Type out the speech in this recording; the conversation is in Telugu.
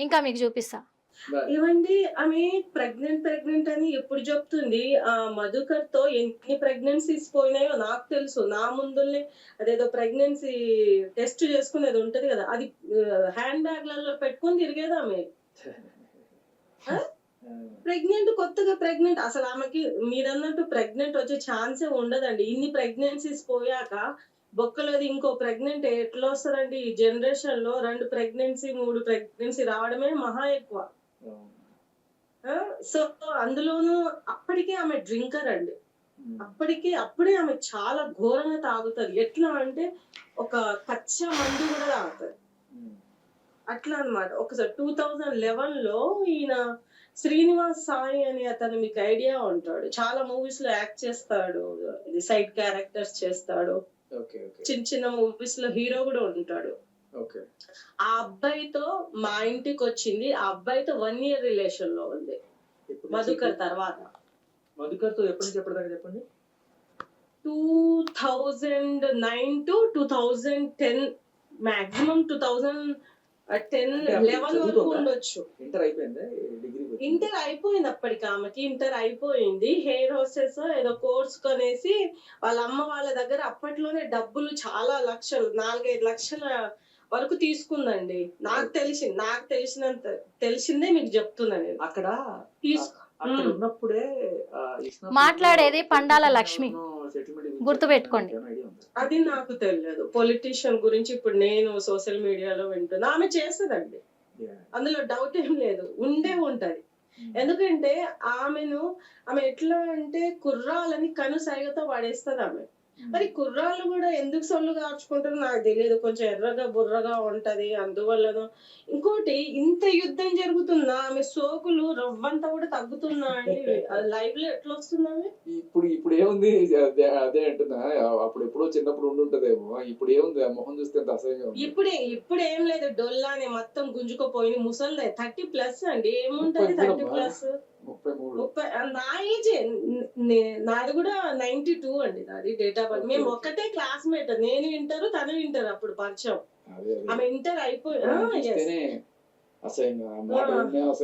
ఇంకా మీకు చూపిస్తా. ఏమండి ఆమె ప్రెగ్నెంట్ ప్రెగ్నెంట్ అని ఎప్పుడు చెప్తుంది? ఆ మధుకర్తో ఎన్ని ప్రెగ్నెన్సీస్ పోయినాయో నాకు తెలుసు. నా ముందుల్నే అదేదో ప్రెగ్నెన్సీ టెస్ట్ చేసుకునేది ఉంటది కదా. అది హ్యాండ్ బ్యాగ్లలో పెట్టుకొని తిరిగేది ఆమె. ప్రెగ్నెంట్ కొత్తగా ప్రెగ్నెంట్ అసలు ఆమెకి మీరన్నట్టు ప్రెగ్నెంట్ వచ్చే ఛాన్సే ఉండదండి. ఇన్ని ప్రెగ్నెన్సీస్ పోయాక బొక్కలోది ఇంకో ప్రెగ్నెంట్ ఎట్లా వస్తుందండి ఈ జనరేషన్లో రెండు ప్రెగ్నెన్సీ మూడు ప్రెగ్నెన్సీ రావడమే మహా ఎక్కువ. సో అందులోనూ అప్పటికే ఆమె డ్రింకర్ అండి. అప్పటికే అప్పుడే ఆమె చాలా ఘోరంగా తాగుతుంది. ఎట్లా అంటే ఒక కచ్చా మందు కూడా తాగుతుంది. అట్లా అన్నమాట. ఒకసారి టూ థౌజండ్ లెవెన్లో ఈయన శ్రీనివాస్ సాయి అని అతను మీకు ఐడియా ఉంటాడు. చాలా మూవీస్లో యాక్ట్ చేస్తాడు. ఇది సైడ్ క్యారెక్టర్స్ చేస్తాడు. చిన్న చిన్న మూవీస్లో హీరో కూడా ఉంటాడు. ఓకే. ఆ అబ్బాయితో మా ఇంటికి వచ్చింది. ఆ అబ్బాయితో వన్ ఇయర్ రిలేషన్లో ఉంది. మధుకర్ తర్వాత. మధుకర్తో ఎప్పటి నుంచి ఎప్పటిదాకా చెప్పండి? Two thousand nine to two thousand ten maximum two thousand ten eleven వరకు? ఉండొచ్చు. ఇంటర్ అయిపోయిందా? ఇంటర్ అయిపోయింది అప్పటికి ఆమెకి ఇంటర్ అయిపోయింది హెయిర్ హోస్టెస్ ఏదో కోర్స్ కొనేసి వాళ్ళ అమ్మ వాళ్ళ దగ్గర అప్పట్లోనే డబ్బులు చాలా లక్షలు నాలుగైదు లక్షల వరకు తీసుకుందండి నాకు తెలిసింది నాకు తెలిసినంత తెలిసిందే మీకు చెప్తున్నా నేను అక్కడ తీసు అక్కడ మ్మ్. ఉన్నప్పుడే ఆ, ఇస్లాం మాట్లాడేది పండాల లక్ష్మి. గుర్తుపెట్టుకోండి. అది నాకు తెలియదు పొలిటీషియన్ గురించి ఇప్పుడు నేను సోషల్ మీడియాలో వింటున్నా ఆమె చేస్తుందండి. అందులో డౌట్ ఏం లేదు ఉండే ఉంటది. Hmm. ఎందుకంటే ఆమెను ఆమె ఎట్లా అంటే కుర్రాలని కనుసైగతో పడేస్తుంది ఆమె. మరి కుర్రాళ్ళు కూడా ఎందుకు సొల్లు కార్చుకుంటారో నాకు తెలియదు. కొంచెం ఎర్రగా బుర్రగా ఉంటది అందువల్లనో. ఇంకోటి ఇంత యుద్ధం జరుగుతున్నా ఆమె సోకులు రవ్వంతా కూడా తగ్గుతున్నా అండి? లైవ్లో ఎట్లా వస్తుందా ఆమె? ఇప్పుడు ఇప్పుడు ఏముంది? అదే అంటున్నా. అప్పుడు ఎప్పుడో చిన్నప్పుడు ఉండుంటదేమో ఇప్పుడు ఏముంది? మొహం చూస్తే అసహ్యంగా ఇప్పుడే ఇప్పుడు ఏం లేదు. డొల్లాని మొత్తం గుంజుకుపోయింది. ముసలిదే. థర్టీ ప్లస్ అండి. ఏముంటది? Thirty plus. ముప్పై మూడు. ముప్పై ఆ, నా ఏజ్ నాది కూడా నైన్టీ టూ అండి నాది డేట్ ఆఫ్ బర్త్. మేము. ఒక్కటే క్లాస్మేట్ నేను వింటారు తను వింటారు అప్పుడు పరిచయం. ఆమె ఇంటర్ అయిపోయి అసహ్యం